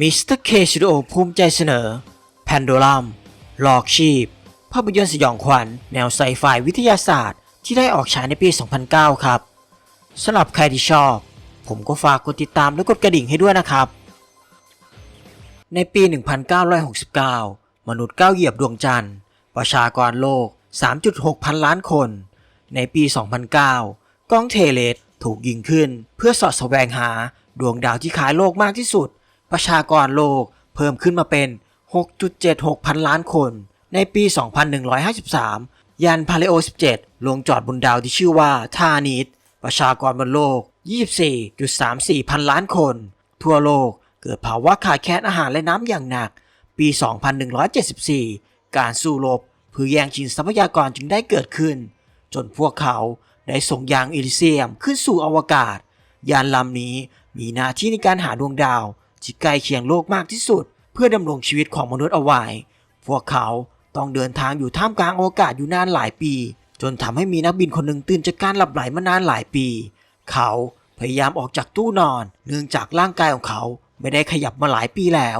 มิสเตอร์เคสตูดิโอภูมิใจเสนอแพนโดลัมหลอกชีพ ภาพยนตร์สยองขวัญ แนวไซไฟวิทยาศาสตร์ ที่ได้ออกฉายในปี 2009 ครับสำหรับใครที่ชอบ ผมก็ฝากกดติดตามและกดกระดิ่งให้ด้วยนะครับ ในปี 1969 มนุษย์ก้าวเหยียบดวงจันทร์ ประชากรโลก 3.6 พันล้านคน ในปี 2009 กล้องเทเลสถูกยิงขึ้น เพื่อสอดแสวงหาดวงดาวที่คล้ายโลกมากที่สุด ประชากรโลกเพิ่มขึ้นมาเป็น 6.76 พันล้านคน ในปี 2153 ยานพาเลโอ 17 ลงจอดบนดาวที่ชื่อว่าทานิสประชากรบนโลก 24.34 พันล้านคน ทั่วโลกเกิดภาวะขาดแคลนอาหารและน้ำอย่างหนัก ปี 2174 การสู้รบเพื่อแย่งชิงทรัพยากรจึงได้เกิดขึ้น จนพวกเขาได้ส่งยางอิลิเซียมขึ้นสู่อวกาศ ยานลำนี้มีหน้าที่ในการหาดวงดาว ที่ใกล้เคียงโลกมากที่สุด เพื่อดำรงชีวิตของมนุษย์เอาไว้ พวกเขาต้องเดินทางอยู่ท่ามกลางอวกาศอยู่นานหลายปี จนทำให้มีนักบินคนหนึ่งตื่นจากการหลับไหลมานานหลายปี เขาพยายามออกจากตู้นอน เนื่องจากร่างกายของเขาไม่ได้ขยับมาหลายปีแล้ว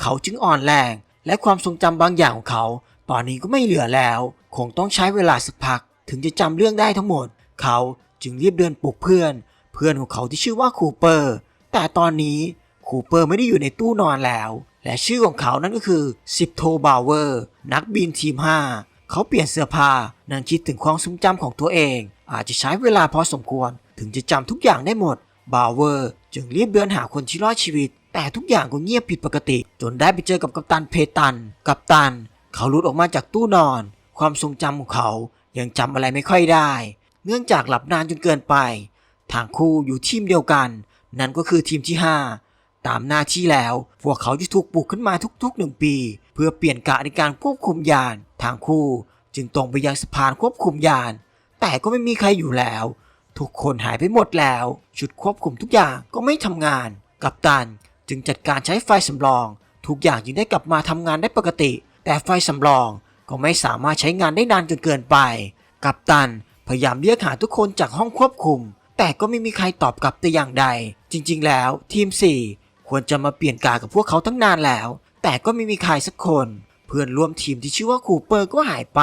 เขาจึงอ่อนแรง และความทรงจำบางอย่างของเขา ตอนนี้ก็ไม่เหลือแล้ว คงต้องใช้เวลาสักพัก ถึงจะจำเรื่องได้ทั้งหมด เขาจึงรีบเดินปลุกเพื่อน เพื่อนของเขาที่ชื่อว่าคูเปอร์ แต่ตอนนี้ คูเปอร์ไม่ได้อยู่ในตู้นอนแล้ว และชื่อของเขานั่นก็คือซิปโทบาวเวอร์นักบินทีม 5 เขาเปลี่ยนเสื้อผ้านั่งคิดถึงความทรงจำของตัวเอง อาจจะใช้เวลาพอสมควร ถึงจะจำทุกอย่างได้หมดบาวเวอร์จึงรีบเดินหาคนที่รอดชีวิต แต่ทุกอย่างก็เงียบผิดปกติ จนได้ไปเจอกับกัปตันเพตัน กัปตัน เขาหลุดออกมาจากตู้นอน ความทรงจำของเขายังจำอะไรไม่ค่อยได้ เนื่องจากหลับนานจนเกินไปทางคู่อยู่ทีมเดียวกัน นั่นก็คือทีมที่5 ตามหน้าที่แล้ว พวกเขาจะถูกปลุกขึ้นมาทุกๆหนึ่งปี เพื่อเปลี่ยนกะในการควบคุมยาน ทางคู่จึงตรงไปยังสะพานควบคุมยาน แต่ก็ไม่มีใครอยู่แล้ว ทุกคนหายไปหมดแล้ว ชุดควบคุมทุกอย่างก็ไม่ทำงาน กัปตันจึงจัดการใช้ไฟสำรอง ทุกอย่างจึงได้กลับมาทำงานได้ปกติ แต่ไฟสำรองก็ไม่สามารถใช้งานได้นานจนเกินไป กัปตันพยายามเรียกหาทุกคนจากห้องควบคุม แต่ก็ไม่มีใครตอบกลับแต่อย่างใด จริง ๆ แล้ว ทีม 4 ควรจะมาเปลี่ยนกากับพวกเขาตั้งนานแล้ว แต่ก็ไม่มีใครสักคน เพื่อนร่วมทีมที่ชื่อว่าคูเปอร์ก็หายไป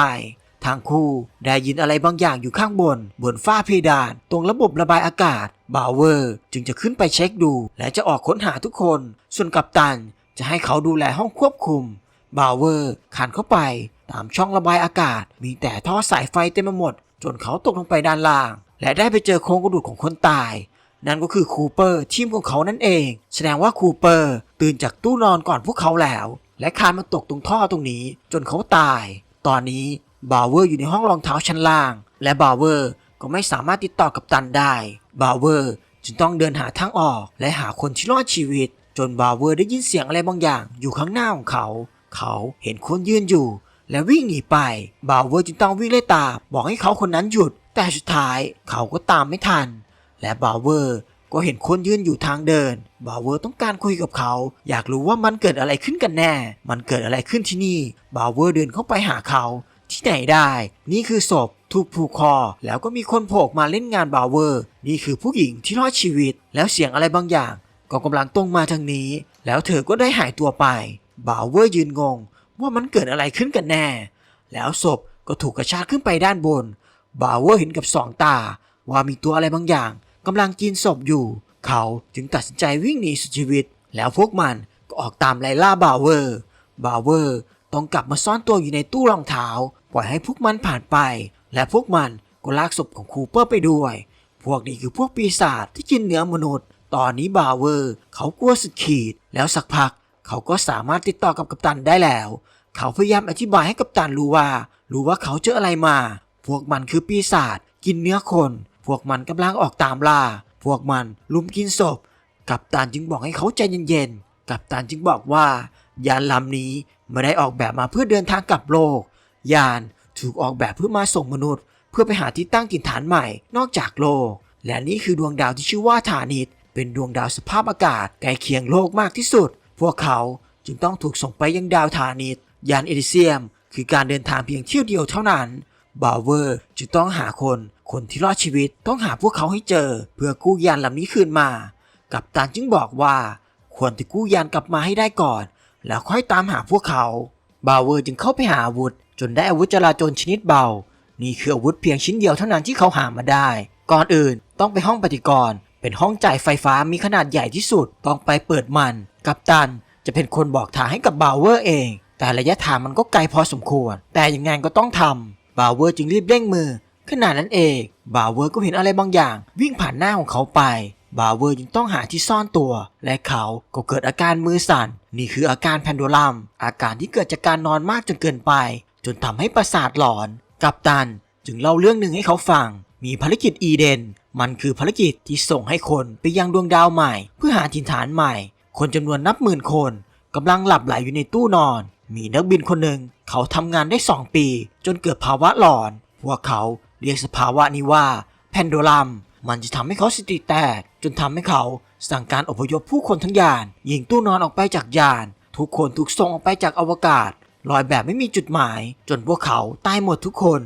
ทางคู่ได้ยินอะไรบางอย่างอยู่ข้างบน บนฝ้าเพดาน ตรงระบบระบายอากาศ บาวเวอร์ จึงจะขึ้นไปเช็คดู และจะออกค้นหาทุกคน ส่วนกัปตันจะให้เขาดูแลห้องควบคุม บาวเวอร์ขันเข้าไป ตามช่องระบายอากาศ มีแต่ท่อสายไฟเต็มไปหมด จนเขาตกลงไปด้านล่าง และได้ไปเจอโครงกระดูกของคนตาย นั่นก็คือคูเปอร์ทีมของเขานั่นเอง แสดงว่าคูเปอร์ตื่นจากตู้นอนก่อนพวกเขาแล้ว และคานมาตกตรงท่อตรงนี้ จนเขาตาย ตอนนี้บาวเวอร์อยู่ในห้องรองเท้าชั้นล่าง และบาวเวอร์ก็ไม่สามารถติดต่อกับตันได้บาวเวอร์จึงต้องเดินหาทางออก และหาคนที่รอดชีวิต จนบาวเวอร์ได้ยินเสียงอะไรบางอย่างอยู่ข้างหน้าของเขา เขาเห็นคนยืนอยู่ และวิ่งหนีไปบาวเวอร์จึงต้องวิ่งไล่ตามบอกให้เขาคนนั้นหยุด แต่สุดท้ายเขาก็ตามไม่ทัน และบาวเวอร์ก็เห็นคนยืนอยู่ทางเดิน บาวเวอร์ต้องการคุยกับเขา อยากรู้ว่ามันเกิดอะไรขึ้นกันแน่ มันเกิดอะไรขึ้นที่นี่ บาวเวอร์เดินเข้าไปหาเขา ที่ไหนได้ นี่คือศพถูกผูกคอ แล้วก็มีคนโผล่มาเล่นงานบาวเวอร์ นี่คือผู้หญิงที่รอดชีวิต แล้วเสียงอะไรบางอย่าง ก็กำลังตรงมาทางนี้ แล้วเธอก็ได้หายตัวไป บาวเวอร์ยืนงง ว่ามันเกิดอะไรขึ้นกันแน่ แล้วศพก็ถูกกระชากขึ้นไปด้านบน บาวเวอร์เห็นกับสองตา ว่ามีตัวอะไรบางอย่าง กำลังกินศพอยู่ เขาจึงตัดสินใจวิ่งหนีสุดชีวิต แล้วพวกมันก็ออกตามไล่ล่าบาวเวอร์ บาวเวอร์ต้องกลับมาซ่อนตัวอยู่ในตู้รองเท้า ปล่อยให้พวกมันผ่านไป และพวกมันก็ลากศพของคูเปอร์ไปด้วย พวกนี้คือพวกปีศาจที่กินเนื้อมนุษย์ ตอนนี้บาวเวอร์ เขากลัวสุดขีด แล้วสักพัก เขาก็สามารถติดต่อกับกัปตันได้แล้ว เขาพยายามอธิบายให้กัปตันรู้ว่า รู้ว่าเขาเจออะไรมา พวกมันคือปีศาจกินเนื้อคน พวกมันกำลังออกตามล่า พวกมันลุมกินศพ กัปตันจึงบอกให้เขาใจเย็นๆ กัปตันจึงบอกว่า ยานลำนี้ไม่ได้ออกแบบมาเพื่อเดินทางกลับโลก ยานถูกออกแบบเพื่อมาส่งมนุษย์ เพื่อไปหาที่ตั้งถิ่นฐานใหม่นอกจากโลก และนี่คือดวงดาวที่ชื่อว่าฐานิต เป็นดวงดาวสภาพอากาศใกล้เคียงโลกมากที่สุด พวกเขาจึงต้องถูกส่งไปยังดาวฐานิต ยานเอลิเซียม คือการเดินทางเพียงเที่ยวเดียวเท่านั้น บาวเวอร์จึงต้องหาคนคนที่รอดชีวิตต้องหาพวกเขาให้เจอ เพื่อกู้ยานลำนี้คืนมา กัปตันจึงบอกว่า ควรจะกู้ยานกลับมาให้ได้ก่อน แล้วค่อยตามหาพวกเขาบาวเวอร์จึงเข้าไปหาอาวุธ จนได้อาวุธจราจรชนิดเบา นี่คืออาวุธเพียงชิ้นเดียวเท่านั้นที่เขาหามาได้ ก่อนอื่นต้องไปห้องปฏิกรณ์เป็นห้องจ่ายไฟฟ้ามีขนาดใหญ่ที่สุด ต้องไปเปิดมัน กัปตันจะเป็นคนบอกทางให้กับบาวเวอร์เอง แต่ระยะทางมันก็ไกลพอสมควร แต่ยังไงก็ต้องทำ บาวเวอร์จึงรีบเร่งมือขณะนั้นเองบาวเวอร์ก็เห็นอะไรบางอย่าง วิ่งผ่านหน้าของเขาไป บาวเวอร์จึงต้องหาที่ซ่อนตัว และเขาก็เกิดอาการมือสั่น นี่คืออาการแพนโดลัม อาการที่เกิดจากการนอนมากจนเกินไป จนทำให้ประสาทหลอน กัปตันจึงเล่าเรื่องหนึ่งให้เขาฟัง มีภารกิจอีเดน มันคือภารกิจที่ส่งให้คนไปยังดวงดาวใหม่ เพื่อหาถิ่นฐานใหม่ คนจำนวนนับหมื่นคนกำลังหลับไหลอยู่ในตู้นอน มีนักบินคนหนึ่งเขาทำงานได้ 2 ปี จนเกิดภาวะหลอน พวกเขาเรียกสภาวะนี้ว่าแพนโดลัม มันจะทำให้เขาสติแตก จนทำให้เขาสั่งการอพยพผู้คนทั้งยาน ยิงตู้นอนออกไปจากยาน ทุกคนถูกส่งออกไปจากอวกาศลอยแบบไม่มีจุดหมาย จนพวกเขาตายหมดทุกคน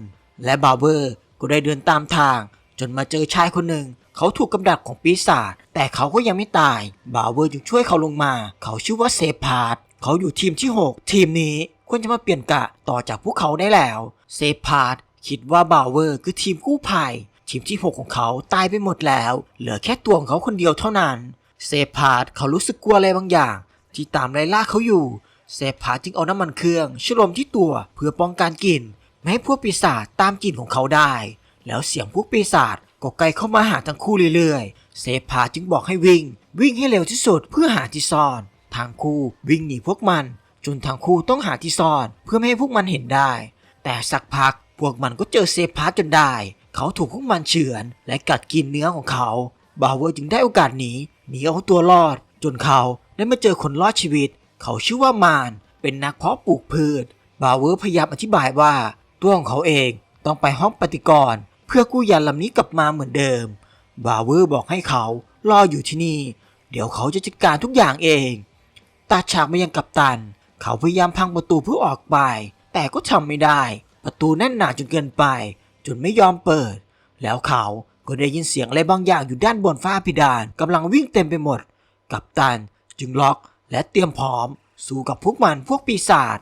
และบาวเวอร์ก็ได้เดินตามทาง จนมาเจอชายคนหนึ่ง เขาถูกกำดักของปีศาจแต่เขาก็ยังไม่ตาย บาวเวอร์จึงช่วยเขาลงมา เขาชื่อว่าเซพาร์ต เขาอยู่ทีมที่ 6 ทีมนี้ควรจะมาเปลี่ยนกะต่อจากพวกเขาได้แล้วเซพาร์ตคิดว่าบาวเวอร์คือทีมกู้ภัยทีมที่ 6 ของเขาตายไปหมดแล้ว เหลือแค่ตัวของเขาคนเดียวเท่านั้น เซพาร์ตเขารู้สึกกลัวอะไรบางอย่าง ที่ตามไล่ล่าเขาอยู่ เซพาร์ตจึงเอาน้ำมันเครื่องฉลมที่ตัวเพื่อป้องกันกลิ่นไม่ให้พวกปีศาจตามกลิ่นของเขาได้ แล้วเสียงพวกปีศาจก็ไกลเข้ามาหาทั้งคู่เรื่อยๆ เซพาร์ตจึงบอกให้วิ่ง วิ่งให้เร็วที่สุดเพื่อหาที่ซ่อน ทางคู่วิ่งหนีพวกมัน จนทางคู่ต้องหาที่ซ่อนเพื่อไม่ให้พวกมันเห็นได้ แต่สักพักพวกมันก็เจอเซพาร์ตจนได้ เขาถูกพวกมันเฉือน และกัดกินเนื้อของเขาบาวเวอร์จึงได้โอกาสหนีหนีเอาตัวรอด จนเขาได้มาเจอคนรอดชีวิต เขาชื่อว่ามารเป็นนักเพาะปลูกพืช บาวเวอร์พยายามอธิบายว่า ตัวของเขาเองต้องไปห้องปฏิกรณ์เพื่อกู้ยานลำนี้กลับมาเหมือนเดิม บาวเวอร์บอกให้เขารออยู่ที่นี่ เดี๋ยวเขาจะจัดการทุกอย่างเอง ตัดฉากมายังกัปตัน เขาพยายามพังประตูเพื่อออกไป แต่ก็ทำไม่ได้ ประตูแน่นหนาจนเกินไป จนไม่ยอมเปิด แล้วเขาก็ได้ยินเสียงอะไรบางอย่างอยู่ด้านบนฝ้าเพดานกำลังวิ่งเต็มไปหมด กัปตันจึงล็อกและเตรียมพร้อม สู้กับพวกมันพวกปีศาจ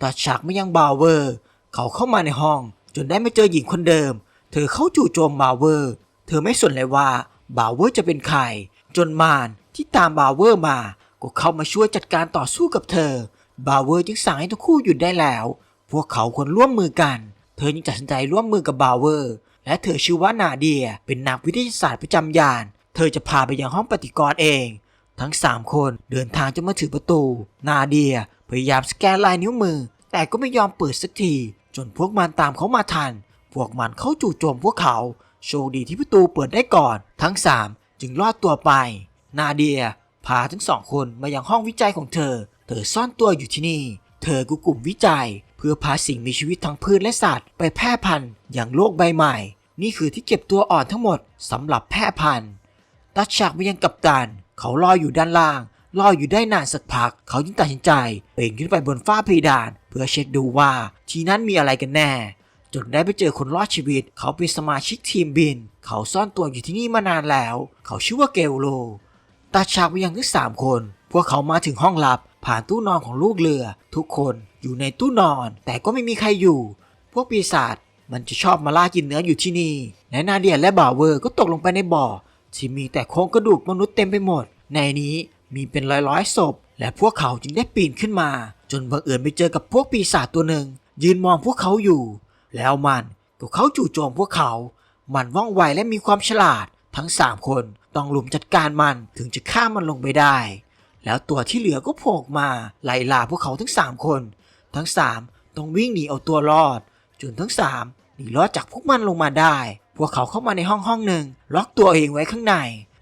ตัดฉากไมายังบาวเวอร์ เขาเข้ามาในห้อง จนได้มาเจอหญิงคนเดิม เธอเข้าจู่โจมบาวเวอร์ เธอไม่สนเลยว่าบาวเวอร์จะเป็นใคร จนมารที่ตามบาวเวอร์มา ก็เข้ามาช่วยจัดการต่อสู้กับเธอ บาวเวอร์จึงสั่งให้ทั้งคู่หยุดได้แล้ว พวกเขาควรร่วมมือกัน เธอจึงตัดสินใจร่วมมือกับบาวเวอร์ และเธอชื่อว่านาเดีย เป็นนักวิทยาศาสตร์ประจำยาน เธอจะพาไปยังห้องปฏิกรณ์เอง ทั้ง 3 คนเดินทางจะมาถึงประตู นาเดียพยายามสแกนลายนิ้วมือ แต่ก็ไม่ยอมเปิดสักที จนพวกมันตามเขามาทัน พวกมันเข้าจู่โจมพวกเขา โชคดีที่ประตูเปิดได้ก่อน ทั้ง 3 จึงรอดตัวไป นาเดีย พาทั้งสองคนมายังห้องวิจัยของเธอ เธอซ่อนตัวอยู่ที่นี่ เธอกุกลุ่มวิจัย เพื่อพาสิ่งมีชีวิตทั้งพืชและสัตว์ไปแพร่พันธุ์อย่างโลกใบใหม่ นี่คือที่เก็บตัวอ่อนทั้งหมดสำหรับแพร่พันธุ์ ตัดฉากมายังกัปตัน เขารอยอยู่ด้านล่างรอยอยู่ได้นานสักพัก เขาจึงตัดสินใจปีนขึ้นไปบนฝ้าเพดาน เพื่อเช็คดูว่าที่นั้นมีอะไรกันแน่ จนได้ไปเจอคนรอดชีวิต เขาเป็นสมาชิกทีมบิน เขาซ่อนตัวอยู่ที่นี่มานานแล้ว เขาชื่อว่าเกลโล ตัดฉากไปยังทั้งสามคน พวกเขามาถึงห้องลับ ผ่านตู้นอนของลูกเรือ ทุกคนอยู่ในตู้นอน แต่ก็ไม่มีใครอยู่ พวกปีศาจมันจะชอบมาล่ากินเนื้ออยู่ที่นี่และนาเดียและบ่าวเวอร์ก็ตกลงไปในบ่อ ที่มีแต่โครงกระดูกมนุษย์เต็มไปหมด ในนี้มีเป็นร้อยร้อยๆศพ และพวกเขาจึงได้ปีนขึ้นมา จนบังเอิญไปเจอกับพวกปีศาจตัวหนึ่ง ยืนมองพวกเขาอยู่ แล้วมันก็เข้าจู่โจมพวกเขา มันว่องไวและมีความฉลาด ทั้งสามคนต้องลุมจัดการมันถึงจะฆ่ามันลงไปได้ แล้วตัวที่เหลือก็โผล่มาไล่ล่าพวกเขาทั้งสามคน ทั้งสามต้องวิ่งหนีเอาตัวรอด จนทั้งสามหนีรอดจากพวกมันลงมาได้ พวกเขาเข้ามาในห้องห้องหนึ่งล็อกตัวเองไว้ข้างใน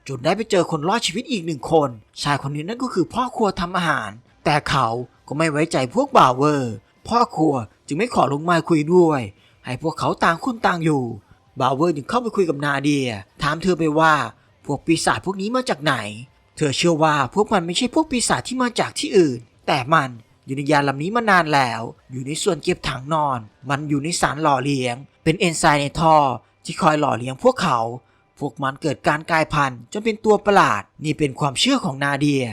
จนได้ไปเจอคนรอดชีวิตอีกหนึ่งคน ชายคนนี้นั่นก็คือพ่อครัวทำอาหาร แต่เขาก็ไม่ไว้ใจพวกบ่าวเวอร์ พ่อครัวจึงไม่ขอลงมาคุยด้วย ให้พวกเขาต่างคนต่างอยู่ บาวเวอร์จึงเข้าไปคุยกับนาเดีย ถามเธอไปว่าพวกปีศาจพวกนี้มาจากไหน เธอเชื่อว่าพวกมันไม่ใช่พวกปีศาจที่มาจากที่อื่น แต่มันอยู่ในยานลำนี้มานานแล้ว อยู่ในส่วนเก็บถังนอน มันอยู่ในสารหล่อเลี้ยง เป็นเอนไซม์ในท่อที่คอยหล่อเลี้ยงพวกเขา พวกมันเกิดการกลายพันธุ์จนเป็นตัวประหลาด นี่เป็นความเชื่อของนาเดีย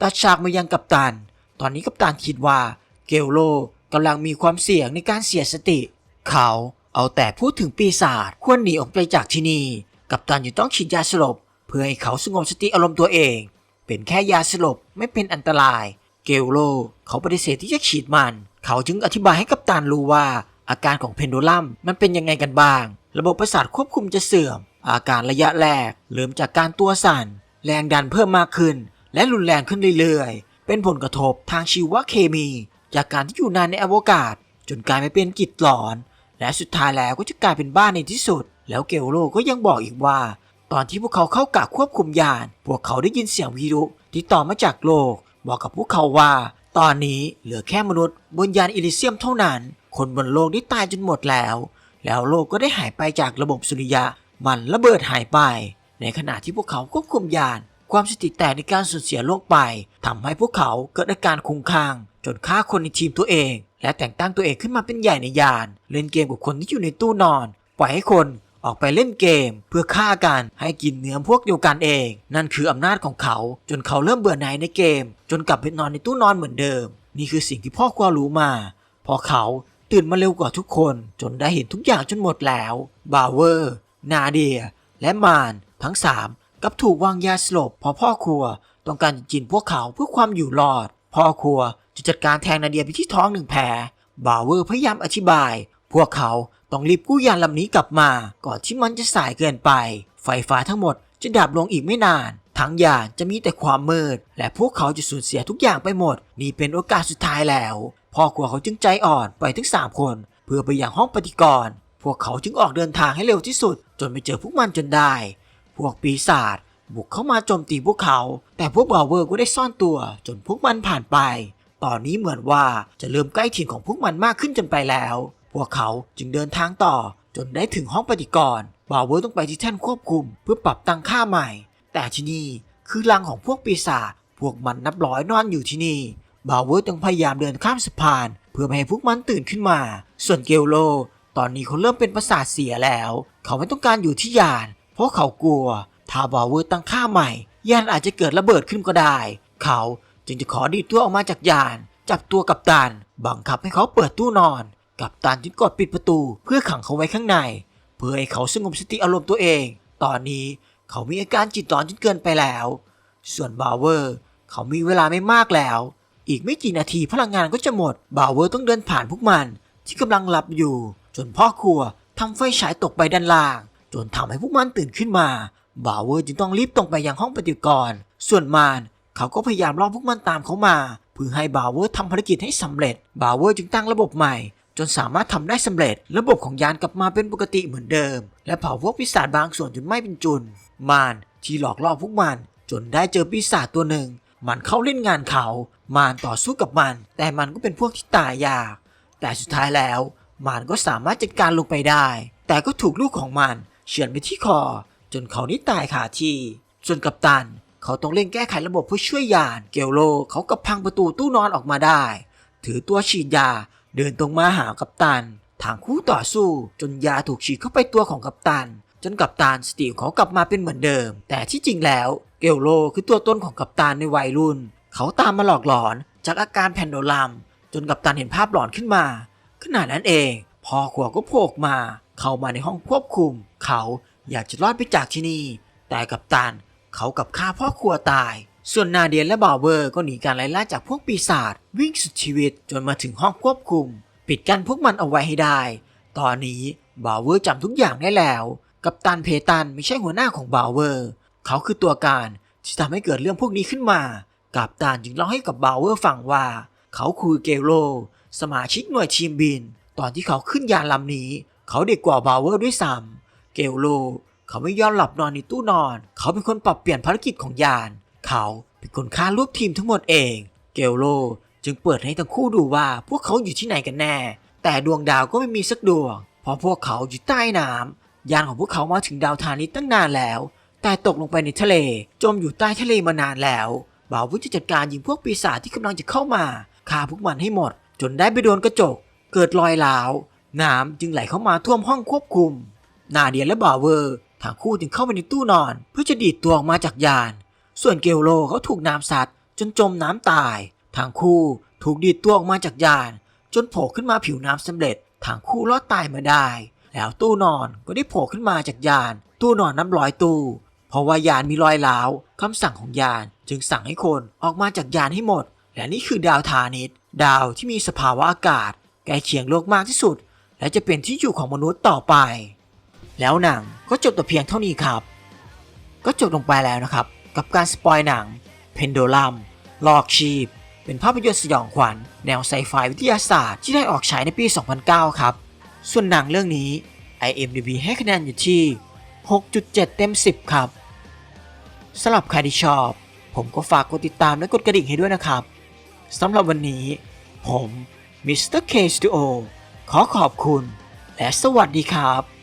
ตัดฉากมายังกัปตัน ตอนนี้กัปตันคิดว่าเกลโลกำลังมีความเสี่ยงในการเสียสติ เขา เอาแต่พูดถึงปีศาจควรหนีออกไปจากที่นี่ กัปตันยังต้องฉีดยาสลบ เพื่อให้เขาสงบสติอารมณ์ตัวเอง เป็นแค่ยาสลบไม่เป็นอันตราย เกลโล เขาปฏิเสธที่จะฉีดมัน เขาจึงอธิบายให้กัปตันรู้ว่า อาการของเพนโดลัมมันเป็นยังไงกันบ้าง ระบบประสาทควบคุมจะเสื่อม อาการระยะแรกเริ่มจากการตัวสั่น แรงดันเพิ่มมากขึ้น และรุนแรงขึ้นเรื่อยๆ เป็นผลกระทบทางชีวเคมี จากการที่อยู่นานในอวกาศ จนกลายไปเป็นกิจหลอน และสุดท้ายแล้วก็จะกลายเป็นบ้านในที่สุด แล้วเกลโลก็ยังบอกอีกว่า ตอนที่พวกเขาเข้ากะควบคุมยาน พวกเขาได้ยินเสียงวิทยุที่ต่อมาจากโลก บอกกับพวกเขาว่า ตอนนี้เหลือแค่มนุษย์บนยานอิลิเซียมเท่านั้น คนบนโลกได้ตายจนหมดแล้ว แล้วโลกก็ได้หายไปจากระบบสุริยะ มันระเบิดหายไป ในขณะที่พวกเขาควบคุมยาน ความสติแตกในการสูญเสียโลกไปทำให้พวกเขาเกิดอาการคุ้มคลั่งจนฆ่าคนในทีมตัวเอง และแต่งตั้งตัวเองขึ้นมาเป็นใหญ่ในยาน เล่นเกมกับคนที่อยู่ในตู้นอน ปล่อยให้คนออกไปเล่นเกม เพื่อฆ่ากันให้กินเนื้อพวกเดียวกันเอง นั่นคืออำนาจของเขา จนเขาเริ่มเบื่อหน่ายในเกม จนกลับไปนอนในตู้นอนเหมือนเดิม นี่คือสิ่งที่พ่อควารู้มา พอเขาตื่นมาเร็วกว่าทุกคน จนได้เห็นทุกอย่างจนหมดแล้วบาวเวอร์ นาเดีย และมาน ทั้งสามกับถูกวางยาสลบเพราะพ่อครัว ต้องการจะกินพวกเขาเพื่อความอยู่รอด พ่อครัว จะจัดการแทงนาเดียไปที่ท้องหนึ่งแผลบาวเวอร์พยายามอธิบาย พวกเขาต้องรีบกู้ยานลำนี้กลับมา ก่อนที่มันจะสายเกินไป ไฟฟ้าทั้งหมดจะดับลงอีกไม่นาน ทั้งยานจะมีแต่ความมืด และพวกเขาจะสูญเสียทุกอย่างไปหมด นี่เป็นโอกาสสุดท้ายแล้ว พ่อครัวเขาจึงใจอ่อนไปทั้งสามคน เพื่อไปยังห้องปฏิกรณ์พวกเขาจึงออกเดินทางให้เร็วที่สุด จนไปเจอพวกมันจนได้ พวกปีศาจบุกเข้ามาโจมตีพวกเขา แต่พวกบาวเวอร์ก็ได้ซ่อนตัว จนพวกมันผ่านไป ตอนนี้เหมือนว่าจะเริ่มใกล้ถิ่นของพวกมันมากขึ้นจนไปแล้ว พวกเขาจึงเดินทางต่อจนได้ถึงห้องปฏิกรณ์บาวเวอร์ต้องไปที่แท่นควบคุม เพื่อปรับตั้งค่าใหม่ แต่ที่นี่คือรังของพวกปีศาจพวกมันนับร้อยนอนอยู่ที่นี่บาวเวอร์ต้องพยายามเดินข้ามสะพาน เพื่อไม่ให้พวกมันตื่นขึ้นมา ส่วนเกลโล ตอนนี้เขาเริ่มเป็นประสาทเสียแล้ว เขาไม่ต้องการอยู่ที่ยาน เพราะเขากลัว ถ้าบาวเวอร์ตั้งค่าใหม่ยานอาจจะเกิดระเบิดขึ้นก็ได้ เขา จึงจะขอดีดตัวออกมาจากยาน จับตัวกับตัน บังคับให้เขาเปิดตู้นอน กับตันจึงกดปิดประตูเพื่อขังเขาไว้ข้างใน เพื่อให้เขาสงบสติอารมณ์ตัวเอง ตอนนี้เขามีอาการจิตหลอนจนเกินไปแล้ว ส่วนบาวเวอร์ เขามีเวลาไม่มากแล้ว อีกไม่กี่นาทีพลังงานก็จะหมด บาวเวอร์ต้องเดินผ่านพวกมัน ที่กำลังหลับอยู่ จนพ่อครัวทำไฟฉายตกไปด้านล่าง จนทำให้พวกมันตื่นขึ้นมา บาวเวอร์จึงต้องรีบตรงไปยังห้องปฏิกรณ์ส่วนมาร เขาก็พยายามล่อพวกมันตามเขามาเพื่อให้บาวเวอร์ทำภารกิจให้สำเร็จ บาวเวอร์จึงตั้งระบบใหม่ จนสามารถทำได้สำเร็จ ระบบของยานกลับมาเป็นปกติเหมือนเดิม และเผาพวกปีศาจบางส่วนจนไม่เป็นจุน มารที่หลอกล่อพวกมัน จนได้เจอปีศาจตัวหนึ่ง มันเข้าเล่นงานเขา มารต่อสู้กับมัน แต่มันก็เป็นพวกที่ตายยาก แต่สุดท้ายแล้วมารก็สามารถจัดการลงไปได้ แต่ก็ถูกลูกของมันเฉือนไปที่คอ จนเขานี่ตายขาที่ส่วนกัปตัน เขาต้องเร่งแก้ไขระบบเพื่อช่วยยาน เกลโลเขากับพังประตูตู้นอนออกมาได้ ถือตัวฉีดยา เดินตรงมาหากัปตัน ทางคู่ต่อสู้ จนยาถูกฉีดเข้าไปตัวของกัปตัน จนกัปตันสติของเขากลับมาเป็นเหมือนเดิม แต่ที่จริงแล้ว เกลโลคือตัวตนของกัปตันในวัยรุ่น เขาตามมาหลอกหลอนจากอาการแพนโดลัม จนกัปตันเห็นภาพหลอนขึ้นมา ขณะนั้นเองพ่อขวก็โผล่มา เข้ามาในห้องควบคุม เขาอยากจะรอดไปจากที่นี่ แต่กัปตัน เขากับฆ่าพ่อครัวตาย ส่วนนาเดียนและบาเวอร์ก็หนีการไล่ล่าจากพวกปีศาจวิ่งสุดชีวิตจนมาถึงห้องควบคุม ปิดกั้นพวกมันเอาไว้ให้ได้ ตอนนี้บาเวอร์จำทุกอย่างได้แล้ว กัปตันเพตันไม่ใช่หัวหน้าของบาเวอร์ เขาคือตัวการที่ทำให้เกิดเรื่องพวกนี้ขึ้นมา กัปตันจึงเล่าให้กับบาเวอร์ฟังว่า เขาคือเกลโลสมาชิกหน่วยทีมบิน ตอนที่เขาขึ้นยานลำนี้ เขาเด็กกว่าบาเวอร์ด้วยซ้ำเกลโล เขาไม่ยอมหลับนอนในตู้นอน เขาเป็นคนปรับเปลี่ยนภารกิจของยาน เขาเป็นคนฆ่ารวบทีมทั้งหมดเอง เกลโลจึงเปิดให้ทั้งคู่ดูว่าพวกเขาอยู่ที่ไหนกันแน่ แต่ดวงดาวก็ไม่มีสักดวง เพราะพวกเขาอยู่ใต้น้ำยานของพวกเขามาถึงดาวธานีตั้งนานแล้ว แต่ตกลงไปในทะเล จมอยู่ใต้ทะเลมานานแล้วบ่าววุฒจะจัดการยิงพวกปีศาจที่กำลังจะเข้ามาฆ่าพวกมันให้หมด จนได้ไปโดนกระจก เกิดรอยร้าวน้ำจึงไหลเข้ามาท่วมห้องควบคุม นาเดียและบาวเวอร์ ทั้งคู่จึงเข้าไปในตู้นอน เพื่อจะดีดตัวออกมาจากยาน ส่วนเกลโลเขาถูกน้ำซัดจนจมน้ำตายทางคู่ถูกดีดตัวออกมาจากยาน จนโผล่ขึ้นมาผิวน้ำสำเร็จทางคู่รอดตายมาได้ แล้วตู้นอนก็ได้โผล่ขึ้นมาจากยาน ตู้นอนน้ำร้อยตู้ เพราะว่ายานมีรอยร้าวคำสั่งของยาน จึงสั่งให้คนออกมาจากยานให้หมด และนี่คือดาวธานิตดาวที่มีสภาวะอากาศใกล้เคียงโลกมากที่สุด และจะเป็นที่อยู่ของมนุษย์ต่อไป แล้วหนังก็จบแต่เพียงเท่านี้ครับ ก็จบลงไปแล้วนะครับ กับการสปอยหนังเพนโดลัมลอกชีพ เป็นภาพยนตร์สยองขวัญแนวไซไฟวิทยาศาสตร์ที่ได้ออกฉายในปี 2009 ครับ ส่วนหนังเรื่องนี้ IMDb ให้คะแนนอยู่ที่ 6.7 เต็ม 10 ครับสำหรับใครที่ชอบ ผมก็ฝากกดติดตามและกดกระดิ่งให้ด้วยนะครับสำหรับวันนี้ ผมมิสเตอร์เคสตูโอขอขอบคุณ และสวัสดีครับ